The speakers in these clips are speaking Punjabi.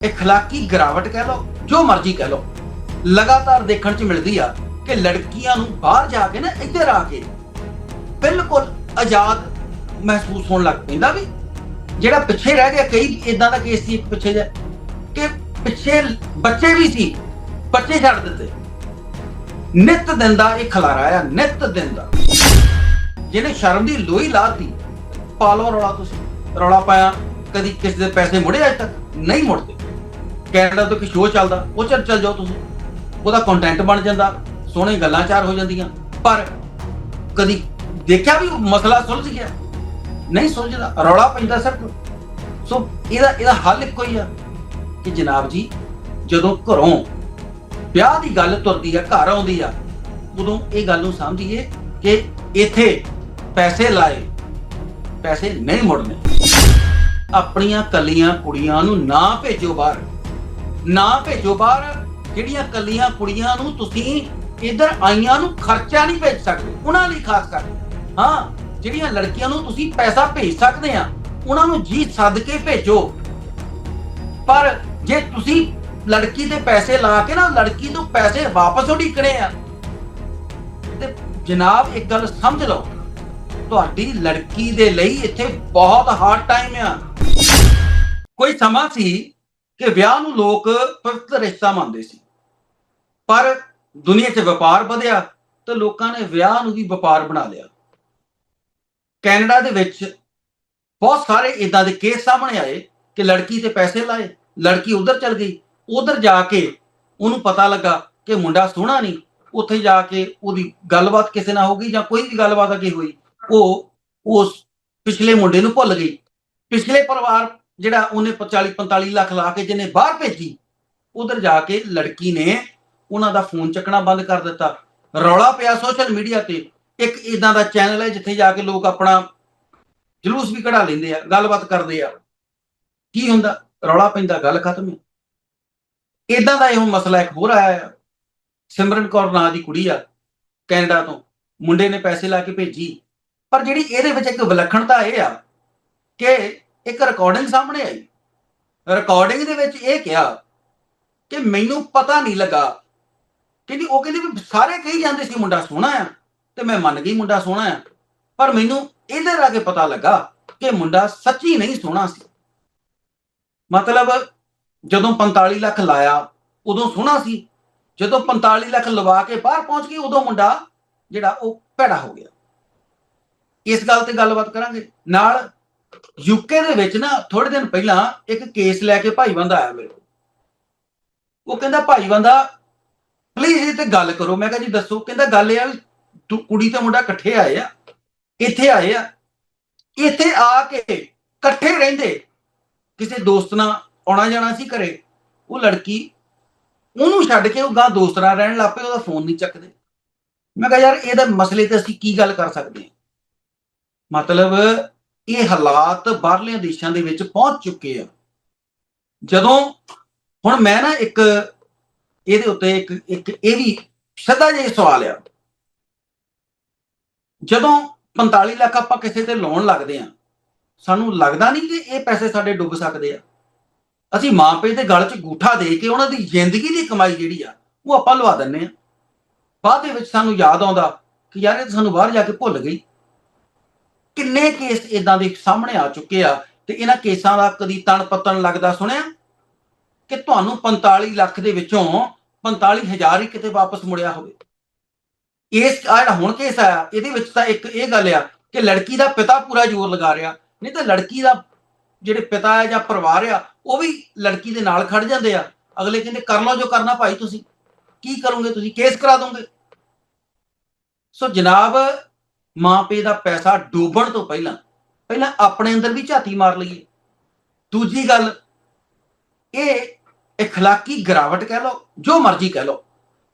اخلاقی ਗਿਰਾਵਟ ਕਹਿ ਲਓ ਜੋ ਮਰਜ਼ੀ ਕਹਿ ਲਓ ਲਗਾਤਾਰ ਦੇਖਣ ਚ ਮਿਲਦੀ ਆ ਕਿ ਲੜਕੀਆਂ ਨੂੰ ਬਾਹਰ ਜਾ ਕੇ ਨਾ ਇੱਧਰ ਆ ਕੇ ਬਿਲਕੁਲ ਆਜ਼ਾਦ ਮਹਿਸੂਸ ਹੋਣ ਲੱਗ ਪੈਂਦਾ ਵੀ ਜਿਹੜਾ ਪਿੱਛੇ ਰਹਿ ਗਿਆ ਕਈ ਇਦਾਂ ਦਾ ਕੇਸ ਸੀ ਇੱਕ ਪਿੱਛੇ ਜਿਹਾ ਕਿ ਪਿੱਛੇ ਬੱਚੇ ਵੀ ਸੀ ਬੱਚੇ ਛੱਡ ਦਿੱਤੇ ਨਿਤ ਦਿਨ ਦਾ ਇਹ ਖਲਾਰਾ ਆ ਨਿਤ ਦਿਨ ਦਾ ਜਿਹਨੇ ਸ਼ਰਮ ਦੀ ਲੋਈ ਲਾਤੀ ਪਾਲੋ ਰੌਲਾ ਤੁਸੀਂ ਰੌਲਾ ਪਾਇਆ ਕਦੀ ਕਿਸੇ ਦੇ ਪੈਸੇ ਮੁੜੇ ਅਜੇ ਤੱਕ ਨਹੀਂ ਮੁੜਦੇ ਕੈਨੇਡਾ ਤੋਂ ਇੱਕ ਸ਼ੋਅ ਚੱਲਦਾ, ਉਹ ਚੱਲ ਚੱਲ ਜਾਓ ਤੁਸੀਂ। ਉਹਦਾ ਕੰਟੈਂਟ ਬਣ ਜਾਂਦਾ ਸੋਹਣੇ ਗੱਲਾਂ ਚਾਰ ਹੋ ਜਾਂਦੀਆਂ। ਪਰ ਕਦੀ ਦੇਖਿਆ ਵੀ ਮਸਲਾ ਸੁਲਝ ਗਿਆ? ਨਹੀਂ ਸੁਲਝਦਾ, ਰੌਲਾ ਪੈਂਦਾ ਸਰ। ਸੋ ਇਹਦਾ ਇਹਦਾ ਹੱਲ ਇੱਕੋ ਹੀ ਆ ਕਿ ਜਨਾਬ ਜੀ, ਜਦੋਂ ਘਰੋਂ ਵਿਆਹ ਦੀ ਗੱਲ ਤੁਰਦੀ ਆ, ਘਰ ਆਉਂਦੀ ਆ, ਉਦੋਂ ਇਹ ਗੱਲ ਨੂੰ ਸਮਝੀਏ ਕਿ ਇੱਥੇ ਪੈਸੇ ਲਾਏ, ਪੈਸੇ ਨਹੀਂ ਮੁੜਨੇ। ਆਪਣੀਆਂ ਕੱਲੀਆਂ ਕੁੜੀਆਂ ਨੂੰ ਨਾ ਭੇਜੋ ਬਾਹਰ। ਨਾ ਭੇਜੋ ਬਾਹਰ। ਜਿਹੜੀਆਂ ਕੱਲੀਆਂ ਕੁੜੀਆਂ ਨੂੰ ਤੁਸੀਂ ਇੱਧਰ ਆਈਆਂ ਨੂੰ ਖਰਚਾ ਨਹੀਂ ਭੇਜ ਸਕਦੇ, ਉਹਨਾਂ ਲਈ ਖਾਸ ਕਰ। ਹਾਂ, ਜਿਹੜੀਆਂ ਲੜਕੀਆਂ ਨੂੰ ਤੁਸੀਂ ਪੈਸਾ ਭੇਜ ਸਕਦੇ ਆ, ਉਹਨਾਂ ਨੂੰ ਜੀ ਸੱਦ ਕੇ ਭੇਜੋ। ਪਰ ਜੇ ਤੁਸੀਂ ਲੜਕੀ ਦੇ ਪੈਸੇ ਲਾ ਕੇ ਨਾ ਲੜਕੀ ਤੋਂ ਪੈਸੇ ਵਾਪਸ ਉਡੀਕਣੇ ਆ, ਤੇ ਜਨਾਬ ਇੱਕ ਗੱਲ ਸਮਝ ਲਓ, ਤੁਹਾਡੀ ਲੜਕੀ ਦੇ ਲਈ ਇੱਥੇ ਬਹੁਤ ਹਾਰਡ ਟਾਈਮ ਆ। ਕੋਈ ਸਮਾਂ ਸੀ? ਕਿ ਵਿਆਹ ਨੂੰ ਲੋਕ ਪਵਿੱਤਰ ਰਿਸ਼ਤਾ ਮੰਨਦੇ ਸੀ। ਪਰ ਦੁਨੀਆ 'ਚ ਵਪਾਰ ਵਧਿਆ ਤੇ ਲੋਕਾਂ ਨੇ ਵਿਆਹ ਨੂੰ ਵੀ ਵਪਾਰ ਬਣਾ ਲਿਆ। ਕੈਨੇਡਾ ਦੇ ਵਿੱਚ ਬਹੁਤ ਸਾਰੇ ਇਦਾਂ ਦੇ ਕੇਸ ਸਾਹਮਣੇ ਆਏ ਕਿ ਲੜਕੀ ਤੇ ਪੈਸੇ ਲਾਏ, ਲੜਕੀ ਉਧਰ ਚਲ ਗਈ, ਉਧਰ ਜਾ ਕੇ ਉਹਨੂੰ ਪਤਾ ਲੱਗਾ ਕਿ ਮੁੰਡਾ ਸੋਹਣਾ ਨਹੀਂ, ਉੱਥੇ ਜਾ ਕੇ ਉਹਦੀ ਗੱਲਬਾਤ ਕਿਸੇ ਨਾਲ ਹੋ ਗਈ ਜਾਂ ਕੋਈ ਵੀ ਗੱਲਬਾਤ ਅੱਗੇ ਹੋਈ, ਉਹ ਉਸ ਪਿਛਲੇ ਮੁੰਡੇ ਨੂੰ ਭੁੱਲ ਗਈ। ਪਿਛਲੇ ਪਰਿਵਾਰ ਜਿਹੜਾ ਉਹਨੇ 40 45 ਲੱਖ ਲਾ ਕੇ ਜਿਹਨੇ ਬਾਹਰ ਭੇਜੀ, ਉਧਰ ਜਾ ਕੇ ਲੜਕੀ ਨੇ ਉਹਨਾਂ ਦਾ ਫੋਨ ਚੱਕਣਾ ਬੰਦ ਕਰ ਦਿੱਤਾ। ਰੌਲਾ ਪਿਆ ਸੋਸ਼ਲ ਮੀਡੀਆ ਤੇ। ਇੱਕ ਇਦਾਂ ਦਾ ਚੈਨਲ ਹੈ ਜਿੱਥੇ ਜਾ ਕੇ ਲੋਕ ਆਪਣਾ ਜਲੂਸ ਵੀ ਕਢਾ ਲੈਂਦੇ ਆ, ਗੱਲਬਾਤ ਕਰਦੇ ਆ। ਕੀ ਹੁੰਦਾ? ਰੌਲਾ ਪੈਂਦਾ, ਗੱਲ ਖਤਮ ਹੈ। ਇਦਾਂ ਦਾ ਇਹੋ ਮਸਲਾ ਇੱਕ ਹੋਰ ਆਇਆ ਆ। ਸਿਮਰਨ ਕੌਰ ਨਾਂ ਦੀ ਕੁੜੀ ਆ, ਕੈਨੇਡਾ ਤੋਂ। ਮੁੰਡੇ ਨੇ ਪੈਸੇ ਲਾ ਕੇ ਭੇਜੀ। ਪਰ ਜਿਹੜੀ ਇਹਦੇ ਵਿੱਚ ਇੱਕ ਵਿਲੱਖਣਤਾ ਇਹ ਆ ਕਿ ਇੱਕ ਰਿਕਾਰਡਿੰਗ ਸਾਹਮਣੇ ਆਈ। ਰਿਕਾਰਡਿੰਗ ਦੇ ਵਿੱਚ ਇਹ ਕਿਹਾ ਕਿ ਮੈਨੂੰ ਪਤਾ ਨਹੀਂ ਲੱਗਾ। ਕਹਿੰਦੀ, ਉਹ ਕਹਿੰਦੀ ਵੀ ਸਾਰੇ ਕਹੀ ਜਾਂਦੇ ਸੀ ਮੁੰਡਾ ਸੋਹਣਾ ਆ ਤੇ ਮੈਂ ਮੰਨ ਗਈ ਮੁੰਡਾ ਸੋਹਣਾ ਆ। ਪਰ ਮੈਨੂੰ ਇਹਦੇ ਰਾ ਕੇ ਪਤਾ ਲੱਗਾ ਕਿ ਮੁੰਡਾ ਸੱਚੀ ਨਹੀਂ ਸੋਹਣਾ ਸੀ। ਮਤਲਬ ਜਦੋਂ 45 ਲੱਖ ਲਾਇਆ, ਉਦੋਂ ਸੋਹਣਾ ਸੀ। ਜਦੋਂ 45 ਲੱਖ ਲਵਾ ਕੇ ਬਾਹਰ ਪਹੁੰਚ ਗਈ, ਉਦੋਂ ਮੁੰਡਾ ਜਿਹੜਾ ਉਹ ਭੈੜਾ ਹੋ ਗਿਆ। ਇਸ ਗੱਲ ਤੇ ਗੱਲਬਾਤ ਕਰਾਂਗੇ। ਨਾਲ ਯੂਕੇ ਦੇ ਵਿੱਚ ਨਾ ਥੋੜੇ ਦਿਨ ਪਹਿਲਾਂ ਇੱਕ ਕੇਸ ਲੈ ਕੇ ਭਾਈ ਬੰਦਾ ਆਇਆ ਮੇਰੇ ਕੋਲ। ਉਹ ਕਹਿੰਦਾ, ਭਾਈ ਬੰਦਾ ਪਲੀਜ਼ ਇਹ ਤੇ ਗੱਲ ਕਰੋ। ਮੈਂ ਕਿਹਾ, ਜੀ ਦੱਸੋ। ਕਹਿੰਦਾ, ਗੱਲ ਇਹ ਆ ਕੁੜੀ ਤੇ ਮੁੰਡਾ ਇਕੱਠੇ ਆਏ ਆ, ਇੱਥੇ ਆਏ ਆ, ਇੱਥੇ ਆ ਕੇ ਇਕੱਠੇ ਰਹਿੰਦੇ। ਕਿਸੇ ਦੋਸਤ ਨਾਲ ਆਉਣਾ ਜਾਣਾ ਸੀ ਘਰੇ, ਉਹ ਲੜਕੀ ਉਹਨੂੰ ਛੱਡ ਕੇ ਉਹ ਗਾਂ ਦੋਸਤ ਨਾਲ ਰਹਿਣ ਲੱਗ ਪਏ ਉਹਦਾ ਫੋਨ ਨਹੀਂ ਚੱਕਦੇ। ਮੈਂ ਕਿਹਾ, ਯਾਰ, ਇਹਦਾ ਮਸਲੇ ਤੇ ਅਸੀਂ ਕੀ ਗੱਲ ਕਰ ਸਕਦੇ ਹਾਂ? ਮਤਲਬ ਇਹ ਹਾਲਾਤ ਬਾਹਰਲੇ ਦੇਸ਼ਾਂ ਦੇ ਵਿੱਚ ਪਹੁੰਚ ਚੁੱਕੇ ਆ। ਜਦੋਂ ਹੁਣ ਮੈਂ ਨਾ ਇੱਕ ਇਹਦੇ ਉੱਤੇ ਇੱਕ ਇੱਕ ਇਹ ਵੀ ਸਦਾ ਜਿਹਾ ਸਵਾਲ ਆ। ਜਦੋਂ 45 ਲੱਖ ਆਪਾਂ ਕਿਸੇ ਤੇ ਲਾਉਣ ਲੱਗਦੇ ਆ, ਸਾਨੂੰ ਲੱਗਦਾ ਨਹੀਂ ਕਿ ਇਹ ਪੈਸੇ ਸਾਡੇ ਡੁੱਬ ਸਕਦੇ ਆ। ਅਸੀਂ ਮਾਪੇ ਦੇ ਗਲ 'ਚ ਗੂਠਾ ਦੇ ਕੇ ਉਹਨਾਂ ਦੀ ਜ਼ਿੰਦਗੀ ਦੀ ਕਮਾਈ ਜਿਹੜੀ ਆ, ਉਹ ਆਪਾਂ ਲਵਾ ਦਿੰਨੇ ਆ। ਬਾਅਦ ਦੇ ਵਿੱਚ ਸਾਨੂੰ ਯਾਦ ਆਉਂਦਾ ਕਿ ਯਾਰ ਇਹ ਤਾਂ ਸਾਨੂੰ ਬਾਹਰ ਜਾ ਕੇ ਭੁੱਲ ਗਈ। ਕਿੰਨੇ ਕੇਸ ਇਦਾਂ ਦੇ ਸਾਹਮਣੇ ਆ ਚੁੱਕੇ ਆ ਤੇ ਇਹਨਾਂ ਕੇਸਾਂ ਦਾ ਕਦੀ ਤਣ ਪਤਨ ਲੱਗਦਾ ਸੁਣਿਆ? ਕਿ ਤੁਹਾਨੂੰ 45 ਲੱਖ ਦੇ ਵਿੱਚੋਂ 45000 ਹੀ ਕਿਤੇ ਵਾਪਸ ਮੁੜਿਆ ਹੋਵੇ। ਇਸ ਜਿਹੜਾ ਹੁਣ ਕੇਸ ਆਇਆ, ਇਹਦੇ ਵਿੱਚ ਤਾਂ ਇੱਕ ਇਹ ਗੱਲ ਆ ਕਿ ਲੜਕੀ ਦਾ ਪਿਤਾ ਪੂਰਾ ਜ਼ੋਰ ਲਗਾ ਰਿਹਾ। ਨਹੀਂ ਤਾਂ ਲੜਕੀ ਦਾ ਜਿਹੜੇ ਪਿਤਾ ਹੈ ਜਾਂ ਪਰਿਵਾਰ ਆ, ਉਹ ਵੀ ਲੜਕੀ ਦੇ ਨਾਲ ਖੜ ਜਾਂਦੇ ਆ। ਅਗਲੇ ਕਹਿੰਦੇ, ਕਰ ਲਓ ਜੋ ਕਰਨਾ ਭਾਈ ਤੁਸੀਂ। ਕੀ ਕਰੋਗੇ ਤੁਸੀਂ? ਕੇਸ ਕਰਾ ਦੋਗੇ? ਸੋ ਜਨਾਬ ਮਾਪੇ ਦਾ ਪੈਸਾ ਡੋਬਣ ਤੋਂ ਪਹਿਲਾਂ ਪਹਿਲਾਂ ਆਪਣੇ ਅੰਦਰ ਵੀ ਝਾਤੀ ਮਾਰ ਲਈਏ ਦੂਜੀ ਗੱਲ ਇਹ اخلاقی ਗਿਰਾਵਟ ਕਹਿ ਲਓ ਜੋ ਮਰਜ਼ੀ ਕਹਿ ਲਓ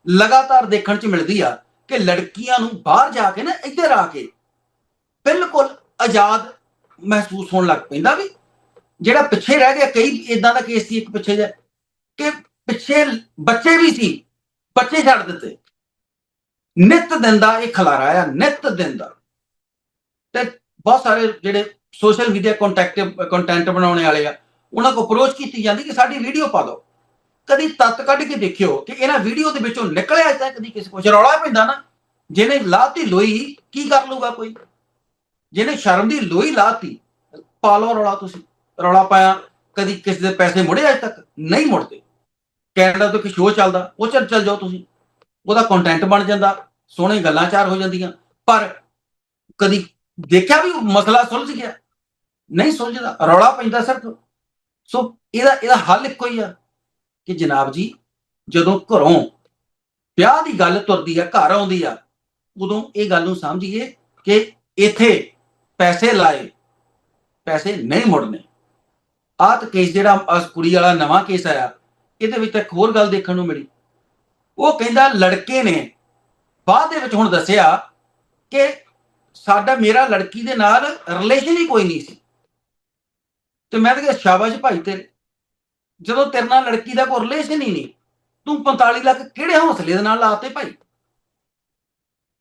ਲਗਾਤਾਰ ਦੇਖਣ ਚ ਮਿਲਦੀ ਆ ਕਿ ਲੜਕੀਆਂ ਨੂੰ ਬਾਹਰ ਜਾ ਕੇ ਨਾ ਇੱਧਰ ਆ ਕੇ ਬਿਲਕੁਲ ਆਜ਼ਾਦ ਮਹਿਸੂਸ ਹੋਣ ਲੱਗ ਪੈਂਦਾ ਵੀ ਜਿਹੜਾ ਪਿੱਛੇ ਰਹਿ ਗਿਆ ਕਈ ਇਦਾਂ ਦਾ ਕੇਸ ਸੀ ਇੱਕ ਪਿੱਛੇ ਜਿਹਾ ਕਿ ਪਿੱਛੇ ਬੱਚੇ ਵੀ ਸੀ ਬੱਚੇ ਛੱਡ ਦਿੱਤੇ ਨਿਤ ਦਿਨ ਦਾ ਇਹ ਖਲਾਰਾ ਆ, ਨਿਤ ਦਿਨ ਦਾ। ਤੇ ਬਹੁਤ ਸਾਰੇ ਜਿਹੜੇ ਸੋਸ਼ਲ ਮੀਡੀਆ ਕੰਟੈਕਟ ਕੰਟੈਂਟ ਬਣਾਉਣੇ ਵਾਲੇ ਆ, ਉਹਨਾਂ ਕੋ ਅਪਰੋਚ ਕੀਤੀ ਜਾਂਦੀ ਕਿ ਸਾਡੀ ਵੀਡੀਓ ਪਾ ਦਿਓ। ਕਦੀ ਤੱਤ ਕੱਢ ਕੇ ਦੇਖਿਓ ਕਿ ਇਹਨਾਂ ਵੀਡੀਓ ਦੇ ਵਿੱਚੋਂ ਨਿਕਲਿਆ ਅਜੇ ਤੱਕ ਕਦੀ ਕਿਸੇ ਕੁਝ ਰੌਲਾ ਪੈਂਦਾ ਨਾ, ਜਿਹਨੇ ਲਾਤੀ ਲੋਈ, ਕੀ ਕਰ ਲੂਗਾ ਕੋਈ? ਜਿਹਨੇ ਸ਼ਰਮ ਦੀ ਲੋਈ ਲਾਤੀ, ਪਾ ਲਓ ਰੌਲਾ ਤੁਸੀਂ। ਰੌਲਾ ਪਾਇਆ, ਕਦੀ ਕਿਸੇ ਦੇ ਪੈਸੇ ਮੁੜੇ ਅਜੇ ਤੱਕ? ਨਹੀਂ ਮੁੜਦੇ। ਕੈਨੇਡਾ ਤੋਂ ਇੱਕ ਸ਼ੋਅ ਚੱਲਦਾ, ਉਹ ਚੱਲ ਚੱਲ ਜਾਓ ਤੁਸੀਂ। ਉਹਦਾ ਕੰਟੈਂਟ ਬਣ ਜਾਂਦਾ। ਸੋਹਣੇ ਗੱਲਾਂ ਚਾਰ ਹੋ ਜਾਂਦੀਆਂ। ਪਰ ਕਦੀ ਦੇਖਿਆ ਵੀ ਮਸਲਾ ਸੁਲਝ ਗਿਆ? ਨਹੀਂ ਸੁਲਝਦਾ, ਰੌਲਾ ਪੈਂਦਾ ਸਿਰਫ ਸੋ ਇਹਦਾ ਇਹਦਾ ਹੱਲ ਇੱਕੋ ਹੀ ਆ ਕਿ ਜਨਾਬ ਜੀ, ਜਦੋਂ ਘਰੋਂ ਵਿਆਹ ਦੀ ਗੱਲ ਤੁਰਦੀ ਆ, ਘਰ ਆਉਂਦੀ ਆ, ਉਦੋਂ ਇਹ ਗੱਲ ਨੂੰ ਸਮਝੀਏ ਕਿ ਇੱਥੇ ਪੈਸੇ ਲਾਏ, ਪੈਸੇ ਨਹੀਂ ਮੁੜਨੇ। ਆਹ ਕੇਸ ਜਿਹੜਾ ਆਹ ਕੁੜੀ ਵਾਲਾ ਨਵਾਂ ਕੇਸ ਆਇਆ, ਇਹਦੇ ਵਿੱਚ ਇੱਕ ਹੋਰ ਗੱਲ ਦੇਖਣ ਨੂੰ ਮਿਲੀ। ਉਹ ਕਹਿੰਦਾ, ਲੜਕੇ ਨੇ ਬਾਅਦ ਦੇ ਵਿੱਚ ਹੁਣ ਦੱਸਿਆ ਕਿ ਸਾਡਾ ਮੇਰਾ ਲੜਕੀ ਦੇ ਨਾਲ ਰਿਲੇਸ਼ਨ ਹੀ ਕੋਈ ਨਹੀਂ ਸੀ। ਤੇ ਮੈਂ ਤਾਂ ਕਿਹਾ, ਸ਼ਾਬਾਸ਼ ਭਾਈ ਤੇਰੇ। ਜਦੋਂ ਤੇਰੇ ਨਾਲ ਲੜਕੀ ਦਾ ਕੋਈ ਰਿਲੇਸ਼ਨ ਹੀ ਨਹੀਂ, ਤੂੰ 45 ਲੱਖ ਕਿਹੜੇ ਹੌਸਲੇ ਦੇ ਨਾਲ ਲਾਤੇ ਭਾਈ?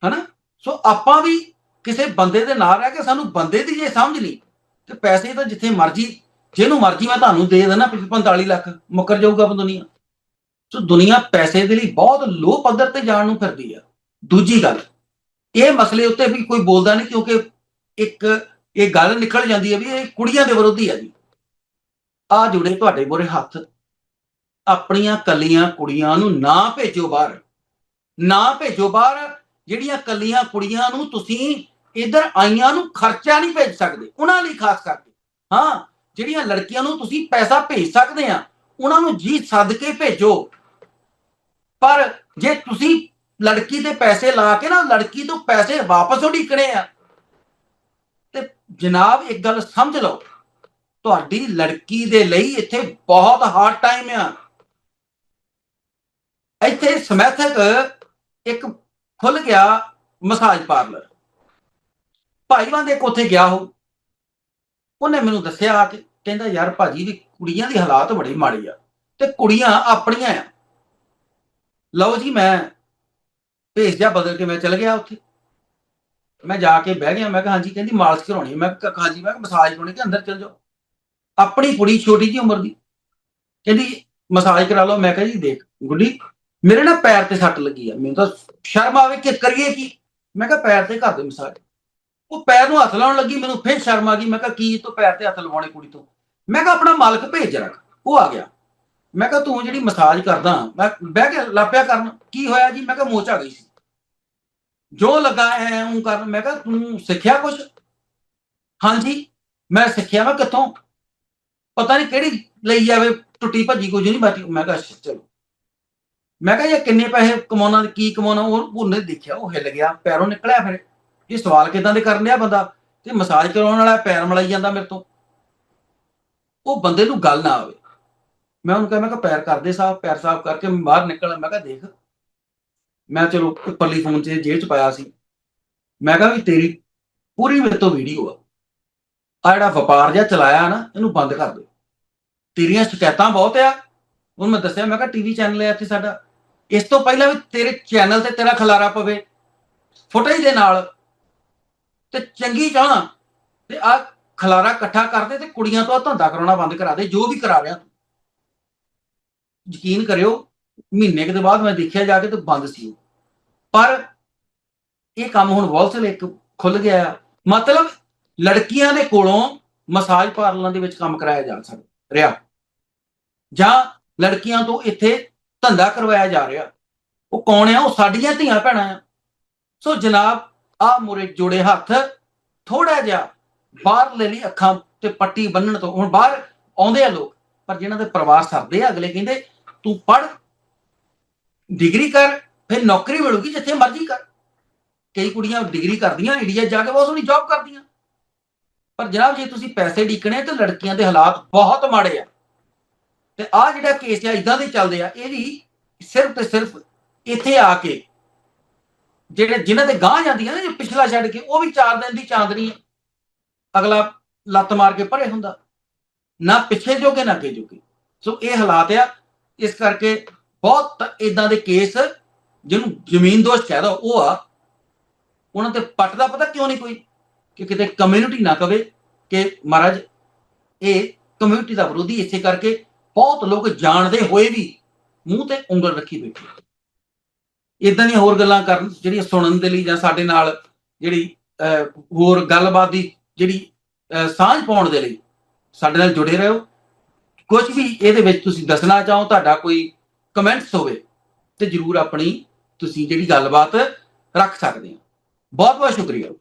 ਹਨਾ? ਸੋ ਆਪਾਂ ਵੀ ਕਿਸੇ ਬੰਦੇ ਦੇ ਨਾਲ ਰਹਿ ਕੇ ਸਾਨੂੰ ਬੰਦੇ ਦੀ ਜੇ ਸਮਝ ਨਹੀਂ, ਤੇ ਪੈਸੇ ਤਾਂ ਜਿੱਥੇ ਮਰਜ਼ੀ, ਜਿਹਨੂੰ ਮਰਜ਼ੀ ਮੈਂ ਤੁਹਾਨੂੰ ਦੇ ਦੇਣਾ 45 ਲੱਖ, ਮੁੱਕਰ ਜਾਊਗਾ ਦੁਨੀਆ। ਸੋ ਦੁਨੀਆ ਪੈਸੇ ਦੇ ਲਈ ਬਹੁਤ ਲੋਹ ਪੱਧਰ ਤੇ ਜਾਣ ਨੂੰ ਫਿਰਦੀ ਆ। ਦੂਜੀ ਗੱਲ, ਇਹ ਮਸਲੇ ਉੱਤੇ ਵੀ ਕੋਈ ਬੋਲਦਾ ਨਹੀਂ ਕਿਉਂਕਿ ਇੱਕ, ਇਹ ਗੱਲ ਨਿਕਲ ਜਾਂਦੀ ਹੈ ਵੀ ਇਹ ਕੁੜੀਆਂ ਦੇ ਵਿਰੋਧੀ ਹੈ ਜੀ। ਆ ਜੁੜੇ ਤੁਹਾਡੇ ਬੁਰੇ ਹੱਥ। ਆਪਣੀਆਂ ਕੱਲੀਆਂ ਕੁੜੀਆਂ ਨੂੰ ਨਾ ਭੇਜੋ ਬਾਹਰ। ਨਾ ਭੇਜੋ ਬਾਹਰ, ਜਿਹੜੀਆਂ ਕੱਲੀਆਂ ਕੁੜੀਆਂ ਨੂੰ ਤੁਸੀਂ ਇਧਰ ਆਈਆਂ ਨੂੰ ਖਰਚਾ ਨਹੀਂ ਭੇਜ ਸਕਦੇ, ਉਹਨਾਂ ਲਈ ਖਾਸ ਕਰਕੇ। ਹਾਂ, ਜਿਹੜੀਆਂ ਲੜਕੀਆਂ ਨੂੰ ਤੁਸੀਂ ਪੈਸਾ ਭੇਜ ਸਕਦੇ ਆ, ਉਹਨਾਂ ਨੂੰ ਜੀ ਸੱਦ ਕੇ ਭੇਜੋ। ਪਰ ਜੇ ਤੁਸੀਂ ਲੜਕੀ ਦੇ ਪੈਸੇ ਲਾ ਕੇ ਨਾ ਲੜਕੀ ਤੋਂ ਪੈਸੇ ਵਾਪਸ ਉਡੀਕਣੇ ਆ। ਤੇ ਜਨਾਬ, ਇੱਕ ਗੱਲ ਸਮਝ ਲਓ, ਤੁਹਾਡੀ ਲੜਕੀ ਦੇ ਲਈ ਇੱਥੇ ਬਹੁਤ ਹਾਰਡ ਟਾਈਮ ਆ। ਇੱਥੇ ਸਮੈਥਕ ਇੱਕ ਖੁੱਲ ਗਿਆ ਮਸਾਜ ਪਾਰਲਰ ਭਾਈਵਾਂ ਦੇ ਕੋਥੇ ਗਿਆ ਹੋ ਉਹਨੇ ਮੈਨੂੰ ਦੱਸਿਆ ਕਿ ਕਹਿੰਦਾ, ਯਾਰ ਭਾਜੀ, ਵੀ ਕੁੜੀਆਂ ਦੀ ਹਾਲਾਤ ਬੜੀ ਮਾੜੀ ਆ ਤੇ ਕੁੜੀਆਂ ਆਪਣੀਆਂ ਆ। ਲਓ ਜੀ, ਮੈਂ ਭੇਜ ਜਾ ਬਦਲ ਕੇ, ਮੈਂ ਚਲ ਗਿਆ ਉੱਥੇ। ਮੈਂ ਜਾ ਕੇ ਬਹਿ ਗਿਆ, ਮੈਂ ਕਿਹਾ ਹਾਂਜੀ, ਕਹਿੰਦੀ ਮਾਲਸ਼ ਕਰਾਉਣੀ ਮੈਂ ਕਿਹਾ, ਹਾਂਜੀ, ਮੈਂ ਕਿਹਾ ਮਸਾਜ ਕਰਾਉਣੀ ਕਿ ਅੰਦਰ ਚਲ ਜਾਓ। ਆਪਣੀ ਕੁੜੀ ਛੋਟੀ ਜੀ ਉਮਰ ਦੀ। ਕਹਿੰਦੀ ਮਸਾਜ ਕਰਾ ਲਓ। ਮੈਂ ਕਿਹਾ ਜੀ, ਦੇਖ ਗੁੱਡੀ ਮੇਰੇ ਨਾ ਪੈਰ ਤੇ ਸੱਟ ਲੱਗੀ ਆ। ਮੈਨੂੰ ਤਾਂ ਸ਼ਰਮ ਆਵੇ ਕਿ ਕਰੀਏ ਕੀ? ਮੈਂ ਕਿਹਾ ਪੈਰ ਤੇ ਘਰ ਦੇ ਮਸਾਜ। ਉਹ ਪੈਰ ਨੂੰ ਹੱਥ ਲਾਉਣ ਲੱਗੀ, ਮੈਨੂੰ ਫਿਰ ਸ਼ਰਮ ਆ ਗਈ। ਮੈਂ ਕਿਹਾ ਕੀ ਤੋਂ ਪੈਰ ਤੇ ਹੱਥ ਲਵਾਉਣੇ ਕੁੜੀ ਤੋਂ? ਮੈਂ ਕਿਹਾ ਆਪਣਾ ਮਾਲਕ ਭੇਜ ਰੱਖ। ਉਹ ਆ ਗਿਆ। ਮੈਂ ਕਿਹਾ ਤੂੰ ਜਿਹੜੀ ਮਸਾਜ ਕਰਦਾ, ਮੈਂ ਬਹਿ ਕੇ ਲਾਪਿਆ ਕਰਨ। ਕੀ ਹੋਇਆ ਜੀ? ਮੈਂ ਕਿਹਾ ਮੋਚ ਆ ਗਈ ਸੀ। ਜੋ ਲੱਗਾ ਐ ਉਹ ਕਰਨ ਮੈਂ ਕਿਹਾ ਤੂੰ ਸਿੱਖਿਆ ਕੁਝ ਹਾਂਜੀ, ਮੈਂ ਸਿੱਖਿਆ ਵਾ ਕਿੱਥੋਂ? ਪਤਾ ਨਹੀਂ ਕਿਹੜੀ ਲਈ ਜਾਵੇ ਟੁੱਟੀ ਭੱਜੀ ਕੁਝ ਨਹੀਂ ਬਾਕੀ ਮੈਂ ਕਿਹਾ ਚਲੋ। ਮੈਂ ਕਿਹਾ ਇਹ ਕਿੰਨੇ ਪੈਸੇ ਕਮਾਉਣਾ, ਕੀ ਕਮਾਉਣਾ ਉਹ ਉਹਨੇ ਦੇਖਿਆ, ਉਹ ਹਿੱਲ ਗਿਆ, ਪੈਰੋਂ ਨਿਕਲਿਆ ਫਿਰ। ਇਹ ਸਵਾਲ ਕਿਦਾਂ ਦੇ ਕਰਨ ਡਿਆ ਬੰਦਾ? ਤੇ ਮਸਾਜ ਕਰਾਉਣ ਵਾਲਾ ਪੈਰ ਮਲਾਈ ਜਾਂਦਾ ਮੇਰੇ ਤੋਂ। ਉਹ ਬੰਦੇ ਨੂੰ ਗੱਲ ਨਾ ਆਵੇ। ਮੈਂ ਉਹਨੂੰ ਕਿਹਾ, ਮੈਂ ਕਿਹਾ ਪੈਰ ਕਰਦੇ ਸਾਫ਼, ਪੈਰ ਸਾਫ਼ ਕਰਕੇ ਬਾਹਰ ਨਿਕਲ ਮੈਂ ਕਿਹਾ ਦੇਖ। ਮੈਂ ਚਲੋ ਉੱਪਰਲੀ ਫੋਨ 'ਚ ਜੇਬ 'ਚ ਪਾਇਆ ਸੀ। ਮੈਂ ਕਿਹਾ ਵੀ ਤੇਰੀ ਪੂਰੀ ਮੇਰੇ ਤੋਂ ਵੀਡੀਓ ਆ। ਆ ਜਿਹੜਾ ਵਪਾਰ ਜਿਹਾ ਚਲਾਇਆ ਨਾ, ਇਹਨੂੰ ਬੰਦ ਕਰ ਦਿਓ। ਤੇਰੀਆਂ ਸ਼ਿਕਾਇਤਾਂ ਬਹੁਤ ਆ। ਉਹਨੂੰ ਮੈਂ ਦੱਸਿਆ, ਮੈਂ ਕਿਹਾ ਟੀਵੀ ਚੈਨਲ ਹੈ ਇੱਥੇ ਸਾਡਾ। ਇਸ ਤੋਂ ਪਹਿਲਾਂ ਵੀ ਤੇਰੇ ਚੈਨਲ ਤੇ ਤੇਰਾ ਖਲਾਰਾ ਪਵੇ। ਫੁਟੇਜ ਦੇ ਨਾਲ। ਤੇ ਚੰਗੀ ਚਾਹਣਾ। ਤੇ ਆ ਖਲਾਰਾ ਇਕੱਠਾ ਕਰਦੇ ਤੇ ਕੁੜੀਆਂ ਤੋਂ ਆ ਧੰਦਾ ਕਰਾਉਣਾ ਬੰਦ ਕਰਾ ਦੇ, ਜੋ ਵੀ ਕਰਾ ਰਿਹਾ ਤੂੰ। ਯਕੀਨ ਕਰਿਓ, ਮਹੀਨੇ ਕੁ ਬਾਅਦ ਮੈਂ ਦੇਖਿਆ ਜਾ ਕੇ ਤੇ ਬੰਦ ਸੀ ਪਰ ਇਹ ਕੰਮ ਹੁਣ ਵੌਲਸਲ ਇੱਕ ਖੁੱਲ ਗਿਆ ਆ। ਮਤਲਬ ਲੜਕੀਆਂ ਦੇ ਕੋਲੋਂ ਮਸਾਜ ਪਾਰਲਰਾਂ ਦੇ ਵਿੱਚ ਕੰਮ ਕਰਾਇਆ ਜਾ ਸਕਦਾ, ਰਿਹਾ। ਜਾਂ ਲੜਕੀਆਂ ਤੋਂ ਇੱਥੇ ਧੰਦਾ ਕਰਵਾਇਆ ਜਾ ਰਿਹਾ। ਉਹ ਕੌਣ ਆ? ਉਹ ਸਾਡੀਆਂ ਧੀਆਂ ਭੈਣਾਂ ਆ। ਸੋ ਜਨਾਬ, ਆ ਮੁਰੇ ਜੋੜੇ ਹੱਥ ਥੋੜਾ ਜਿਹਾ ਬਾਹਰ ਲੈ ਲਈ ਅੱਖਾਂ ਤੇ ਪੱਟੀ ਬੰਨਣ ਤੋਂ, ਹੁਣ ਬਾਹਰ ਆਉਂਦੇ ਆ ਲੋਕ, ਪਰ ਜਿਨ੍ਹਾਂ ਦੇ ਪਰਿਵਾਰ ਸਰਦੇ ਆ, ਅਗਲੇ ਕਹਿੰਦੇ, ਤੂੰ ਪੜ ਡਿਗਰੀ ਕਰ ਫਿਰ ਨੌਕਰੀ ਮਿਲੂਗੀ ਜਿੱਥੇ ਮਰਜ਼ੀ ਕਰ। ਕਈ ਕੁੜੀਆਂ ਡਿਗਰੀ ਕਰਦੀਆਂ ਇੰਡੀਆ ਜਾ ਕੇ ਬਹੁਤ ਸੋਹਣੀ ਜੌਬ ਕਰਦੀਆਂ। ਪਰ ਜਨਾਬ, ਜੇ ਤੁਸੀਂ ਪੈਸੇ ਡੀਕਣੇ ਤਾਂ ਲੜਕੀਆਂ ਦੇ ਹਾਲਾਤ ਬਹੁਤ ਮਾੜੇ ਆ। ਤੇ ਆ ਜਿਹੜਾ ਕੇਸ ਆ ਇਦਾਂ ਦੇ ਚੱਲਦੇ ਆ, ਇਹ ਵੀ ਸਿਰਫ ਤੇ ਸਿਰਫ ਇੱਥੇ ਆ ਕੇ ਜਿਹੜੇ ਜਿਨ੍ਹਾਂ ਦੇ ਗਾਂ ਜਾਂਦੀਆਂ ਨੇ ਪਿਛਲਾ ਛੱਡ ਕੇ, ਉਹ ਵੀ 4 ਦਿਨ ਦੀ ਚਾਂਦਨੀ ਹੈ ਅਗਲਾ ਲੱਤ ਮਾਰ ਕੇ ਪਰੇ ਹੁੰਦਾ। ਨਾ ਪਿੱਛੇ ਜੋਗੇ, ਨਾ ਅੱਗੇ ਜੋਗੇ। ਸੋ ਇਹ ਹਾਲਾਤ ਆ। ਇਸ ਕਰਕੇ ਬਹੁਤ ਇਦਾਂ ਦੇ ਕੇਸ ਜਿਹਨੂੰ ਜ਼ਮੀਨ ਦੋਸ਼ ਕਹਿਦਾ ਉਹ ਆ ਉਹਨਾਂ ਤੇ ਪੱਟ ਦਾ ਪਤਾ ਕਿਉਂ ਨਹੀਂ ਕੋਈ? ਕਿ ਕਿਤੇ ਕਮਿਊਨਿਟੀ ਨਾ ਕਵੇ ਕਿ ਮਹਾਰਾਜ ਇਹ ਕਮਿਊਨਿਟੀ ਦਾ ਵਿਰੋਧੀ ਇਸੇ ਕਰਕੇ ਬਹੁਤ ਲੋਕ ਜਾਣਦੇ ਹੋਏ ਵੀ ਮੂੰਹ ਤੇ ਉਂਗਲ ਰੱਖੀ ਬੈਠੇ ਇਦਾਂ ਦੀਆਂ ਹੋਰ ਗੱਲਾਂ ਕਰਨ ਜਿਹੜੀਆਂ ਸੁਣਨ ਦੇ ਲਈ ਜਾਂ ਸਾਡੇ ਨਾਲ ਜਿਹੜੀ ਅਹ, ਹੋਰ ਗੱਲਬਾਤ ਦੀ ਜਿਹੜੀ ਸਾਂਝ ਪਾਉਣ ਦੇ ਲਈ ਸਾਡੇ ਨਾਲ ਜੁੜੇ ਰਹੋ। ਕੁਝ ਵੀ ਇਹਦੇ ਵਿੱਚ ਤੁਸੀਂ ਦੱਸਣਾ ਚਾਹੋ ਤੁਹਾਡਾ ਕੋਈ ਕਮੈਂਟਸ ਹੋਵੇ ਤੇ ਜਰੂਰ ਆਪਣੀ ਤੁਸੀਂ ਜਿਹੜੀ ਗੱਲਬਾਤ ਰੱਖ ਸਕਦੇ ਹੋ। ਬਹੁਤ ਬਹੁਤ ਸ਼ੁਕਰੀਆ।